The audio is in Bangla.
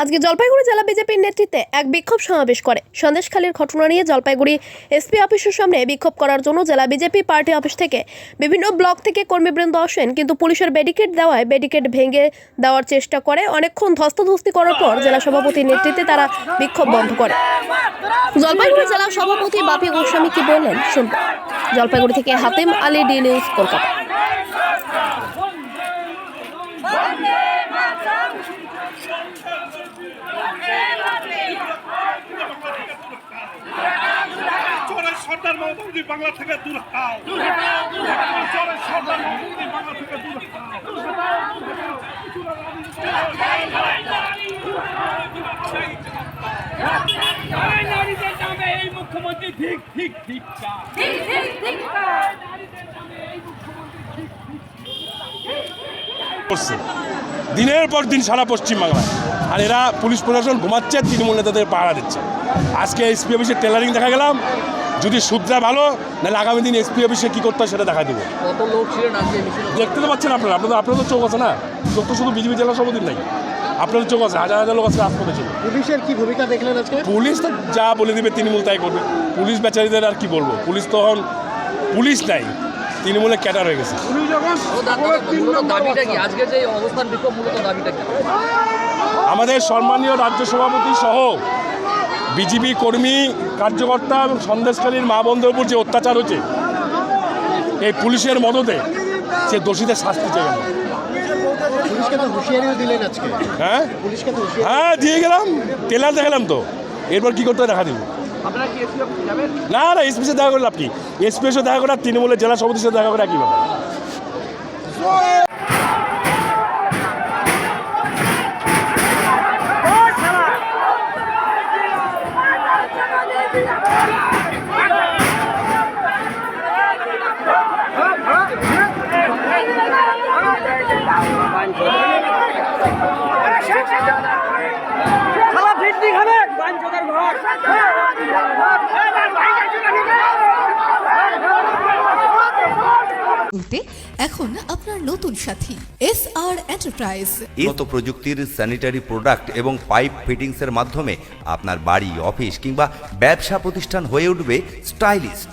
আজকে জলপাইগুড়ি জেলা বিজেপির নেতৃত্বে এক বিক্ষোভ সমাবেশ করে। সন্দেশখালীর ঘটনা নিয়ে জলপাইগুড়ি এসপি অফিসের সামনে বিক্ষোভ করার জন্য জেলা বিজেপি পার্টি অফিস থেকে বিভিন্ন ব্লক থেকে কর্মীবৃন্দ আসেন, কিন্তু পুলিশের ব্যারিকেড দেওয়ায় ব্যারিকেড ভেঙে দেওয়ার চেষ্টা করে। অনেকক্ষণ ধস্তাধস্তি করার পর জেলা সভাপতির নেতৃত্বে তারা বিক্ষোভ বন্ধ করে। জলপাইগুড়ি জেলা সভাপতি বাপি গোস্বামী কি বললেন? শুনবেন জলপাইগুড়ি থেকে হাতেম আলী ডি নিউজ কলকাতা। সর্দার বাংলা থেকে দূর সর্দার বাংলা থেকে দূর হও। নারীদের নামে এই মুখ্যমন্ত্রী ঠিক ঠিক ঠিক চায়। করছে। দিনের পর দিন সারা পশ্চিমবাংলায়। আর এরা পুলিশ প্রশাসন ঘুমাচ্ছে তৃণমূল নেতাদের পাহারা দিচ্ছে। আজকে এসপি অফিসে টেলারিং দেখা গেলাম। যদি সুদ্রা ভালো নাহলে আগামী দিন এসপি অফিসে কী করতে হয় সেটা দেখা দেবো। দেখতে তো পাচ্ছেন আপনারা আপনাদের আপনাদের চোখ আছে না? চোখ তো শুধু বিজেপি জেলা সভাপতির নাই। আপনাদের চোখ আছে হাজার হাজার লোক আছে রাজপথে ছিল পুলিশের কি ভূমিকা দেখলেন আজকে? পুলিশ তো যা বলে দেবে তৃণমূল তাই করবে। পুলিশ বেচারিদের আর কি বলব? পুলিশ তখন পুলিশ নাই। তৃণমূলে ক্যাটার হয়ে গেছে। ও দা- দাদা, মূলত দাবিটা কি? আজকে যে অবস্থান বিক্ষোভ মূলত দাবিটা কি? আমাদের সম্মানীয় রাজ্য সভাপতি সহ বিজেপি কর্মী কার্যকর্তা এবং সন্দেশকারীর মা বন্ধুর উপর যে অত্যাচার হচ্ছে এই পুলিশের মদতে সে দোষীদের শাস্তি চাই আমরা। পুলিশকে তো হুঁশিয়ারিও দিলেন আজকে। হ্যাঁ? পুলিশকে তো হুঁশিয়ারি হ্যাঁ দিয়ে গেলাম। টেলার দেখালাম তো। এরপর কি করতে দেখা দিব। না না এসপির সাথে দেখা করলে আপনি এসপির সাথে দেখা করে আর তৃণমূলের জেলা সভাপতির সাথে দেখা করে একই ব্যাপার? খালা ভিত্তি খাবে বাঞ্চদের ঘর। বলতে এখন আপনার নতুন সাথী এস আর এন্টারপ্রাইজ উন্নত প্রযুক্তির স্যানিটারি প্রোডাক্ট এবং পাইপ ফিটিংসের মাধ্যমে আপনার বাড়ি অফিস কিংবা ব্যবসা প্রতিষ্ঠান হয়ে উঠবে স্টাইলিস্ট